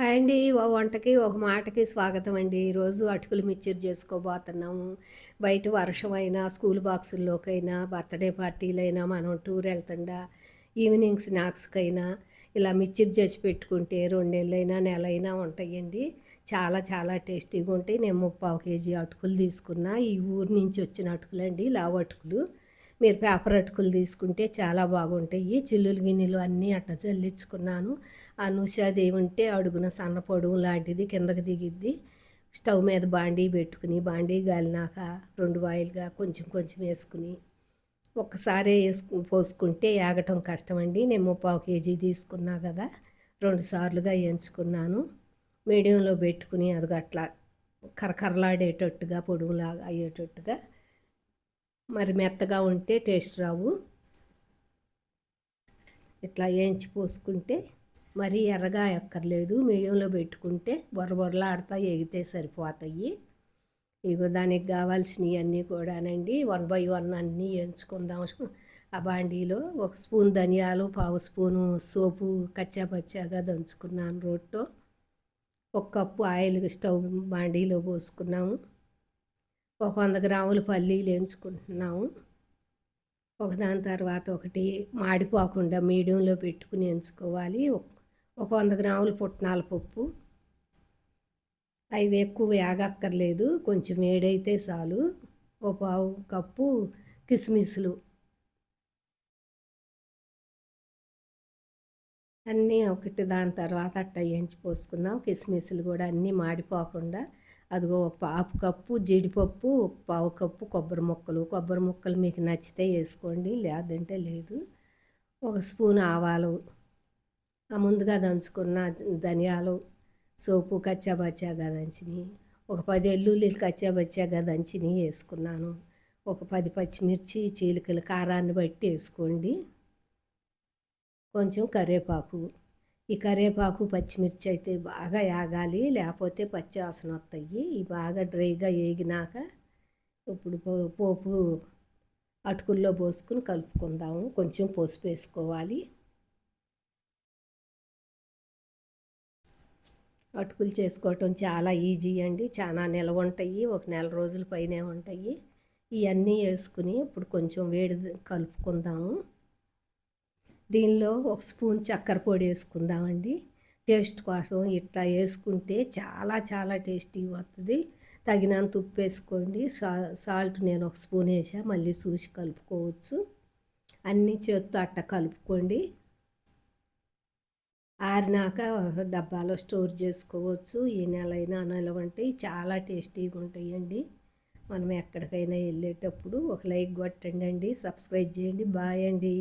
Hi అండి ఓ వంటకి ఒక మాటకి స్వాగతం అండి. ఈరోజు అటుకులు మిక్చర్ చేసుకోబోతున్నాము. బయట వర్షమైనా స్కూల్ బాక్సుల్లోకైనా బర్త్డే పార్టీలైనా మనం టూర్ వెళ్తుండా ఈవినింగ్ స్నాక్స్కైనా ఇలా మిక్చర్ చేసి పెట్టుకుంటే రెండు నెలలైనా నెల అయినా ఉంటాయండి. చాలా చాలా టేస్టీగా ఉంటాయి నేను ముప్పావు కేజీ అటుకులు తీసుకున్నా. ఈ ఊరు నుంచి వచ్చిన అటుకులు అండి లావు అటుకులు. మీరు పేపర్ అటుకులు తీసుకుంటే చాలా బాగుంటాయి. చిల్లులు గిన్నెలు అన్నీ అట్ట చల్లించుకున్నాను. ఆ నుషాదేవి ఉంటే అడుగున సన్న పొడుగు లాంటిది కిందకి దిగిద్ది. స్టవ్ మీద బాండీ పెట్టుకుని బాండీ గాలినాక రెండు వాయిల్గా కొంచెం కొంచెం వేసుకుని ఒక్కసారే వేసుకు పోసుకుంటే ఏగటం కష్టమండి. నేను ముప్పావు కేజీ తీసుకున్నా కదా రెండు సార్లుగా ఎంచుకున్నాను. మీడియంలో పెట్టుకుని అది అట్లా కరకరలాడేటట్టుగా పొడుగులాగా అయ్యేటట్టుగా మరి మెత్తగా ఉంటే టేస్ట్ రావు. ఇట్లా వేయించి పోసుకుంటే మరీ ఎర్రగా ఎక్కర్లేదు మీడియంలో పెట్టుకుంటే బొర్ర బొర్రలాడుతా ఎగితే సరిపోతాయి. ఇగో దానికి కావాల్సినవి అన్నీ కూడానండి. వన్ బై వన్ అన్నీ ఎంచుకుందాం. ఆ బాండీలో ఒక స్పూన్ ధనియాలు పావు స్పూను సోపు కచ్చా పచ్చాగా దంచుకున్నాను రోట్లో. ఒక కప్పు ఆయిల్ స్టవ్ బాండీలో పోసుకున్నాము. ఒక వంద గ్రాములు పల్లీలు ఎంచుకుంటున్నాము. ఒకదాని తర్వాత ఒకటి మాడిపోకుండా మీడియంలో పెట్టుకుని ఎంచుకోవాలి. ఒక వంద గ్రాములు పుట్నాల పప్పు. అవి ఎక్కువ వేగక్కర్లేదు కొంచెం వేడైతే చాలు. ఒక పావు కప్పు కిస్మిస్లు. అన్నీ ఒకటి దాని తర్వాత అట్ట వేయించి పోసుకుందాం. కిస్మిస్లు కూడా అన్నీ మాడిపోకుండా అదిగో ఒక పావు కప్పు జీడిపప్పు ఒక పావు కప్పు కొబ్బరి ముక్కలు. కొబ్బరి ముక్కలు మీకు నచ్చితే వేసుకోండి లేదంటే లేదు. ఒక స్పూన్ ఆవాలు ముందుగా దంచుకున్న ధనియాలు సోపు కచ్చాబచ్చాగా దంచిని. ఒక పది ఎల్లుల్లి కచ్చాబచ్చాగా దంచిని వేసుకున్నాను. ఒక పది పచ్చిమిర్చి చీలికలు కారాన్ని బట్టి వేసుకోండి. కొంచెం కరివేపాకు. ఈ కరివేపాకు పచ్చిమిర్చి అయితే బాగా యాగాలి. లేకపోతే పచ్చి వాసన వస్తాయి. ఇవి బాగా డ్రైగా వేగినాక ఇప్పుడు పోపు అటుకుల్లో పోసుకుని కలుపుకుందాము. కొంచెం పసుపు వేసుకోవాలి. అటుకులు చేసుకోవటం చాలా ఈజీ అండి. చాలా నిల్వ ఉంటాయి. ఒక నెల రోజుల పైనే ఉంటాయి. ఇవన్నీ వేసుకుని ఇప్పుడు కొంచెం వేడి కలుపుకుందాము. దీనిలో ఒక స్పూన్ చక్కెర పొడి వేసుకుందామండి. టేస్ట్ కోసం ఇట్లా వేసుకుంటే చాలా చాలా టేస్టీ వస్తుంది తగినంత ఉప్పు వేసుకోండి. సా సాల్ట్ నేను ఒక స్పూన్ వేసా మళ్ళీ చూసి కలుపుకోవచ్చు. అన్నీ చేత్తో అట్ట కలుపుకోండి. ఆరినాక డబ్బాలో స్టోర్ చేసుకోవచ్చు. ఈ నెల అయినా చాలా టేస్టీగా ఉంటాయండి. మనం ఎక్కడికైనా వెళ్ళేటప్పుడు ఒక లైక్ కొట్టండి అండి సబ్స్క్రైబ్ చేయండి. బాయ్ అండి.